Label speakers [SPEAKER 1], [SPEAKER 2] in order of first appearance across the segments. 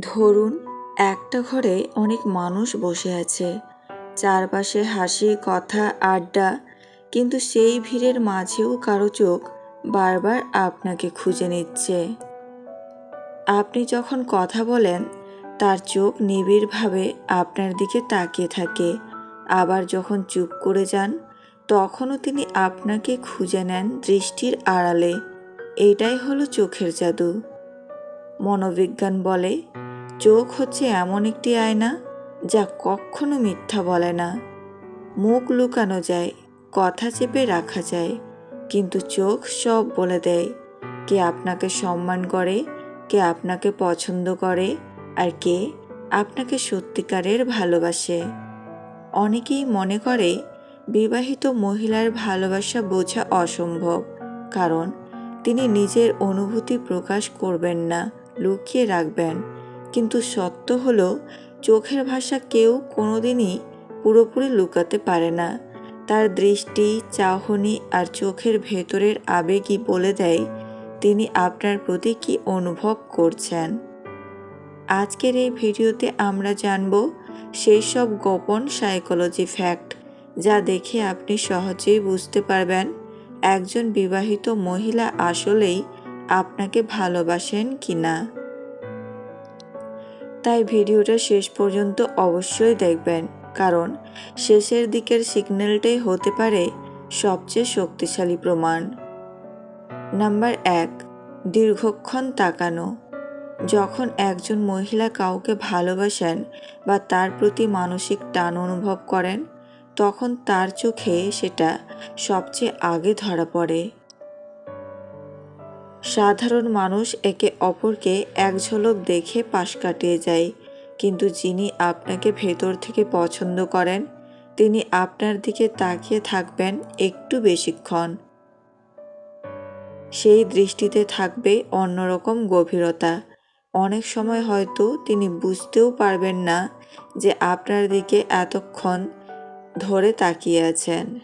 [SPEAKER 1] ধরুন, একটা ঘরে অনেক মানুষ বসে আছে। চারপাশে হাসি, কথা, আড্ডা, কিন্তু সেই ভিড়ের মাঝেও কারও চোখ বারবার আপনাকে খুঁজে নিচ্ছে। আপনি যখন কথা বলেন, তার চোখ নিবিড়ভাবে আপনার দিকে তাকিয়ে থাকে। আবার যখন চুপ করে যান, তখনও তিনি আপনাকে খুঁজে নেন দৃষ্টির আড়ালে। এটাই হলো চোখের জাদু। মনোবিজ্ঞান বলে, চোখ হচ্ছে এমন একটি আয়না যা কখনো মিথ্যা বলে না। মুখ লুকানো যায়, কথা চেপে রাখা যায়, কিন্তু চোখ সব বলে দেয়, কে আপনাকে সম্মান করে, কে আপনাকে পছন্দ করে, আর কে আপনাকে সত্যিকারের ভালোবাসে। অনেকেই মনে করে, বিবাহিত মহিলার ভালোবাসা বোঝা অসম্ভব, কারণ তিনি নিজের অনুভূতি প্রকাশ করবেন না। লুকিয়ে রাখবেন। কিন্তু সত্য হলো, চোখের ভাষা কেউ কোনোদিনই পুরোপুরি লুকাতে পারে না। তার দৃষ্টি, চাহনি আর চোখের ভেতরের আবেগই বলে দেয়, তিনি আপনার প্রতি কী অনুভব করছেন। আজকের এই ভিডিওতে আমরা জানব সেই সব গোপন সাইকোলজি ফ্যাক্ট যা দেখে আপনি সহজেই বুঝতে পারবেন, একজন বিবাহিত মহিলা আসলেই আপনাকে ভালোবাসেন কি না? তাই ভিডিওটা শেষ পর্যন্ত অবশ্যই দেখবেন, কারণ শেষের দিকের সিগন্যালটাই হতে পারে সবচেয়ে শক্তিশালী প্রমাণ। নাম্বার এক, দীর্ঘক্ষণ তাকানো। যখন একজন মহিলা কাউকে ভালোবাসেন বা তার প্রতি মানসিক টান অনুভব করেন, তখন তার চোখে সেটা সবচেয়ে আগে ধরা পড়ে। সাধারণ মানুষ একে অপরকে এক ঝলক দেখে পাশ কাটিয়ে যায়। কিন্তু যিনি আপনাকে ভেতর থেকে পছন্দ করেন, তিনি আপনার দিকে তাকিয়ে থাকবেন একটু বেশিক্ষণ। সেই দৃষ্টিতে থাকবে অন্যরকম গভীরতা। অনেক সময় হয়তো তিনি বুঝতেও পারবেন না যে আপনার দিকে এতক্ষণ ধরে তাকিয়ে আছেন।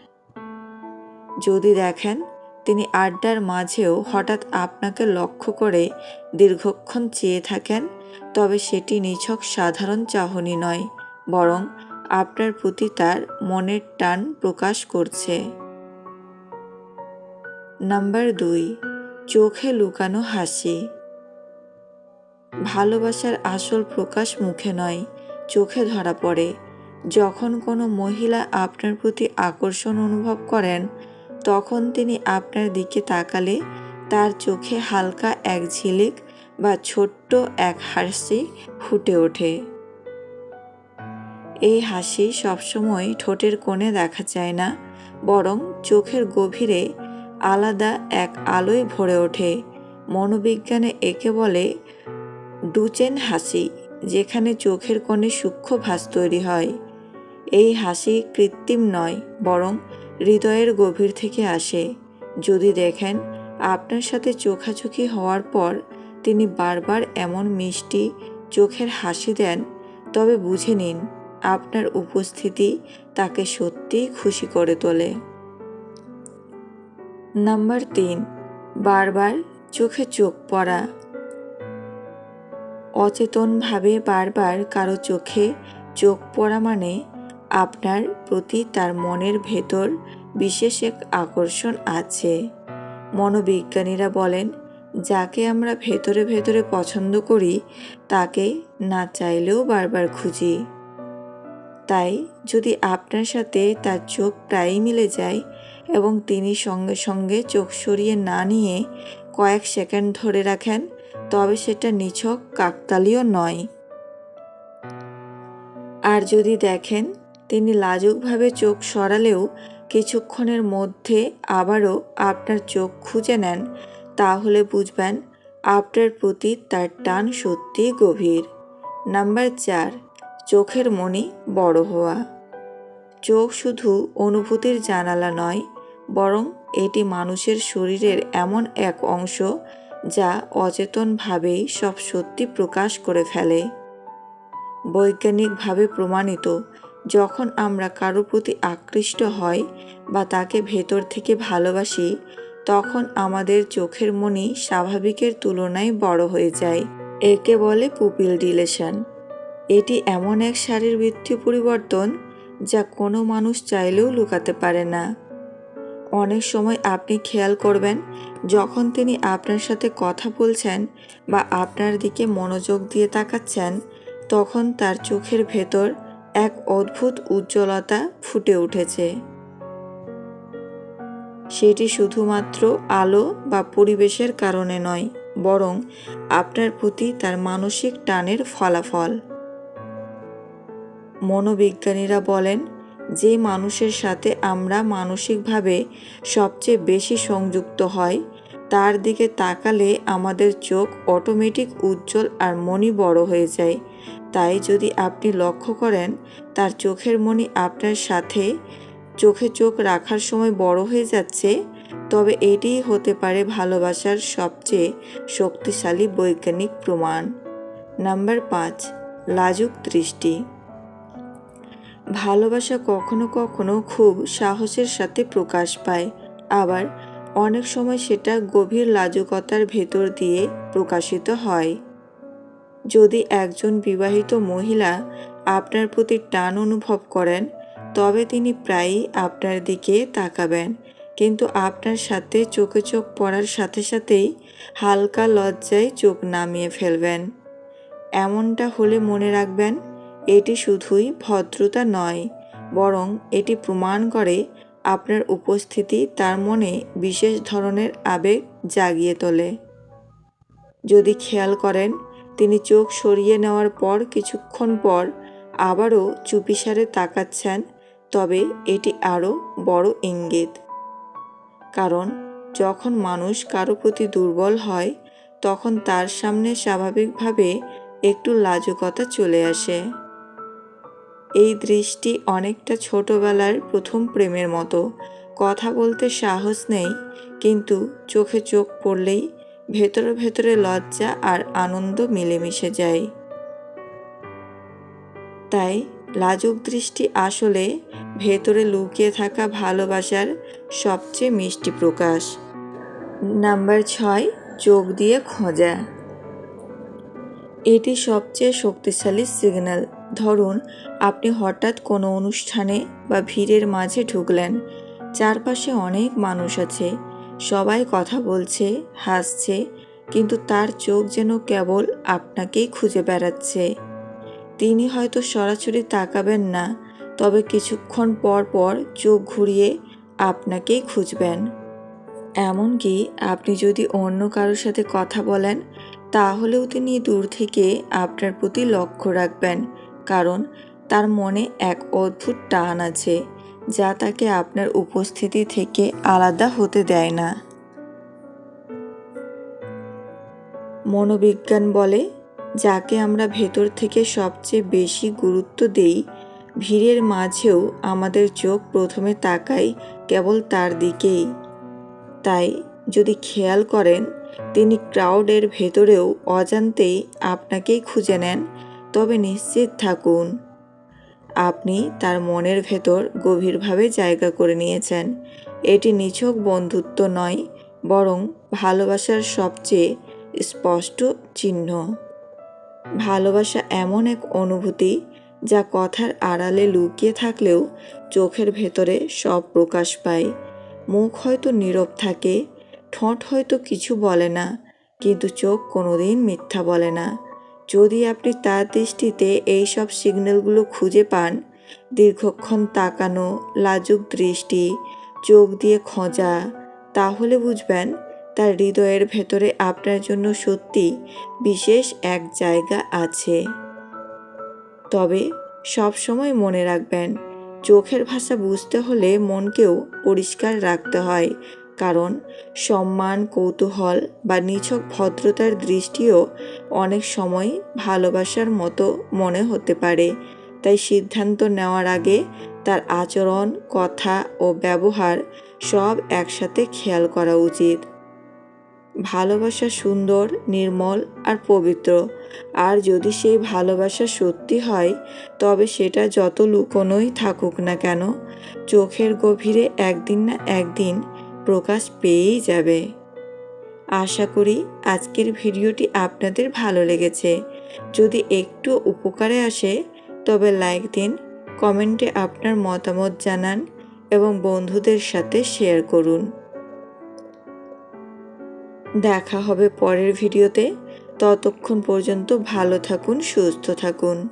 [SPEAKER 1] যদি দেখেন তিনি আড্ডার মাঝেও হঠাৎ আপনাকে লক্ষ্য করে দীর্ঘক্ষণ চেয়ে থাকেন, তবে সেটি নিছক সাধারণ চাহনি নয়, বরং আপনার প্রতি তার মনের টান প্রকাশ করছে। নাম্বার দুই, চোখে লুকানো হাসি। ভালোবাসার আসল প্রকাশ মুখে নয়, চোখে ধরা পড়ে। যখন কোনো মহিলা আপনার প্রতি আকর্ষণ অনুভব করেন তখন তিনি আপনার দিকে তাকালে তার চোখে হালকা এক ঝিলিক বা ছোট্ট এক হাসি ফুটে ওঠে। এই হাসি সবসময় ঠোঁটের কোণে দেখা যায় না, বরং চোখের গভীরে আলাদা এক আলোয় ভরে ওঠে। মনোবিজ্ঞানে একে বলে ডুচেন হাসি, যেখানে চোখের কোণে সূক্ষ্ম ভাস তৈরি হয়। এই হাসি কৃত্রিম নয়, বরং হৃদয়ের গভীর থেকে আসে। যদি দেখেন, আপনার সাথে চোখাচোখি হওয়ার পর তিনি বারবার এমন মিষ্টি চোখের হাসি দেন, তবে বুঝে নিন, আপনার উপস্থিতি তাকে সত্যিই খুশি করে তোলে। নাম্বার তিন, বারবার চোখে চোখ পড়া। অচেতনভাবে বারবার কারও চোখে চোখ পড়া মানে আপনার প্রতি তার মনের ভেতর বিশেষ এক আকর্ষণ আছে। মনোবিজ্ঞানীরা বলেন, যাকে আমরা ভেতরে ভেতরে পছন্দ করি, তাকে না চাইলেও বারবার খুঁজি। তাই যদি আপনার সাথে তার চোখ প্রায়ই মিলে যায় এবং তিনি সঙ্গে সঙ্গে চোখ সরিয়ে না নিয়ে কয়েক সেকেন্ড ধরে রাখেন, তবে সেটা নিছক কাকতালীয় নয়। আর যদি দেখেন তিনি লাজুকভাবে চোখ সরালেও কিছুক্ষণের মধ্যে আবারও আপনার চোখ খুঁজে নেন। তাহলে বুঝবেন, আপনার প্রতি তার টান সত্যি গভীর। নাম্বার চার, চোখের মনি বড় হওয়া। চোখ শুধু অনুভূতির জানালা নয়, বরং এটি মানুষের শরীরের এমন এক অংশ যা অচেতনভাবেই সব সত্যি প্রকাশ করে ফেলে। বৈজ্ঞানিকভাবে প্রমাণিত যখন আমরা কারও প্রতি আকৃষ্ট হই বা তাকে ভেতর থেকে ভালোবাসি, তখন আমাদের চোখের মনি স্বাভাবিকের তুলনায় বড় হয়ে যায়। একে বলে পুপিল ডিলেশন এটি এমন এক শারীরবৃত্তীয় পরিবর্তন যা কোনো মানুষ চাইলেও লুকাতে পারে না। অনেক সময় আপনি খেয়াল করবেন, যখন তিনি আপনার সাথে কথা বলছেন বা আপনার দিকে মনোযোগ দিয়ে তাকাচ্ছেন, তখন তার চোখের ভেতর এক অদ্ভুত উজ্জ্বলতা ফুটে উঠেছে। সেটি শুধুমাত্র আলো বা পরিবেশের কারণে নয়, বরং আপনার প্রতি তার মানসিক টানের ফলাফল। মনোবিজ্ঞানীরা বলেন, যে মানুষের সাথে আমরা মানসিকভাবে সবচেয়ে বেশি সংযুক্ত হয় তার দিকে তাকালে আমাদের চোখ অটোমেটিক উজ্জ্বল আর মনি বড় হয়ে যায়। তাই যদি আপনি লক্ষ্য করেন, তার চোখের মনি আপনার সাথে চোখে চোখ রাখার সময় বড় হয়ে যাচ্ছে, তবে এটিই হতে পারে ভালোবাসার সবচেয়ে শক্তিশালী বৈজ্ঞানিক প্রমাণ। নাম্বার পাঁচ, লাজুক দৃষ্টি। ভালোবাসা কখনো কখনো খুব সাহসের সাথে প্রকাশ পায়। আবার অনেক সময় সেটা গভীর লাজুকতার ভেতর দিয়ে প্রকাশিত হয়। যদি একজন বিবাহিত মহিলা আপনার প্রতি টান অনুভব করেন, তবে তিনি প্রায়ই আপনার দিকে তাকাবেন। কিন্তু আপনার সাথে চোখে চোখ পড়ার সাথে সাথেই হালকা লজ্জায় চোখ নামিয়ে ফেলবেন। এমনটা হলে মনে রাখবেন, এটি শুধুই ভদ্রতা নয়, বরং এটি প্রমাণ করে আপনার উপস্থিতি তার মনে বিশেষ ধরনের আবেগ জাগিয়ে তোলে। যদি খেয়াল করেন, তিনি চোখ সরিয়ে নেওয়ার পর কিছুক্ষণ পর আবারও চুপিসারে তাকাচ্ছেন, তবে এটি আরও বড় ইঙ্গিত। কারণ, যখন মানুষ কারও প্রতি দুর্বল হয়, তখন তার সামনে স্বাভাবিকভাবে একটু লাজুকতা চলে আসে। এই দৃষ্টি অনেকটা ছোটবেলার প্রথম প্রেমের মতো। কথা বলতে সাহস নেই, কিন্তু চোখে চোখ পড়লেই ভেতরে ভেতরে লজ্জা আর আনন্দ মিলেমিশে যায়। তাই লাজুক দৃষ্টি আসলে ভেতরে লুকিয়ে থাকা ভালোবাসার সবচেয়ে মিষ্টি প্রকাশ। নাম্বার ছয়, চোখ দিয়ে খোঁজা। এটি সবচেয়ে শক্তিশালী সিগন্যাল। ধরুন, আপনি হঠাৎ কোনো অনুষ্ঠানে বা ভিড়ের মাঝে ঢুকলেন। চারপাশে অনেক মানুষ আছে। সবাই কথা বলছে, হাসছে, কিন্তু তার চোখ যেন কেবল আপনাকেই খুঁজে বেড়াচ্ছে। তিনি হয়তো সরাসরি তাকাবেন না, তবে কিছুক্ষণ পর পর চোখ ঘুরিয়ে আপনাকেই খুঁজবেন। এমনকি আপনি যদি অন্য কারোর সাথে কথা বলেন, তাহলেও তিনি দূর থেকে আপনার প্রতি লক্ষ্য রাখবেন। কারণ তার মনে এক অদ্ভুত টান আছে, যা তাকে আপনার উপস্থিতি থেকে আলাদা হতে দেয় না। মনোবিজ্ঞান বলে, যাকে আমরা ভেতর থেকে সবচেয়ে বেশি গুরুত্ব দেই, ভিড়ের মাঝেও আমাদের চোখ প্রথমে তাকায় কেবল তার দিকেই। তাই, যদি খেয়াল করেন, তিনি ক্রাউডের ভেতরেও অজান্তেই আপনাকেই খুঁজে নেন তবে নিশ্চিত থাকুন, আপনি তার মনের ভেতর গভীরভাবে জায়গা করে নিয়েছেন। এটি নিছক বন্ধুত্ব নয়, বরং ভালোবাসার সবচেয়ে স্পষ্ট চিহ্ন। ভালোবাসা এমন এক অনুভূতি যা কথার আড়ালে লুকিয়ে থাকলেও চোখের ভেতরে সব প্রকাশ পায়। মুখ হয়তো নীরব থাকে, ঠোঁট হয়তো কিছু বলে না, কিন্তু চোখ কোনোদিন মিথ্যা বলে না। যদি আপনি তার দৃষ্টিতে এই সব সিগন্যালগুলো খুঁজে পান, দীর্ঘক্ষণ তাকানো, লাজুক দৃষ্টি, চোখ দিয়ে খোঁজা, তাহলে বুঝবেন তার হৃদয়ের ভেতরে আপনার জন্য সত্যি বিশেষ এক জায়গা আছে। তবে সব সময় মনে রাখবেন, চোখের ভাষা বুঝতে হলে মনকেও পরিষ্কার রাখতে হয়। কারণ সম্মান, কৌতূহল বা নিছক ভদ্রতার দৃষ্টিও অনেক সময় ভালোবাসার মতো মনে হতে পারে। তাই সিদ্ধান্ত নেওয়ার আগে তার আচরণ, কথা ও ব্যবহার সব একসাথে খেয়াল করা উচিত। ভালোবাসা সুন্দর, নির্মল আর পবিত্র। আর যদি সেই ভালোবাসা সত্যি হয়, তবে সেটা যত লুকোনোই থাকুক না কেন, চোখের গভীরে একদিন না একদিন প্রকাশ পেয়েই যাবে। আশা করি আজকের ভিডিওটি আপনাদের ভালো লেগেছে। যদি একটু উপকারে আসে, তবে লাইক দিন, কমেন্টে আপনার মতামত জানান এবং বন্ধুদের সাথে শেয়ার করুন। দেখা হবে পরের ভিডিওতে। ততক্ষণ পর্যন্ত ভালো থাকুন, সুস্থ থাকুন।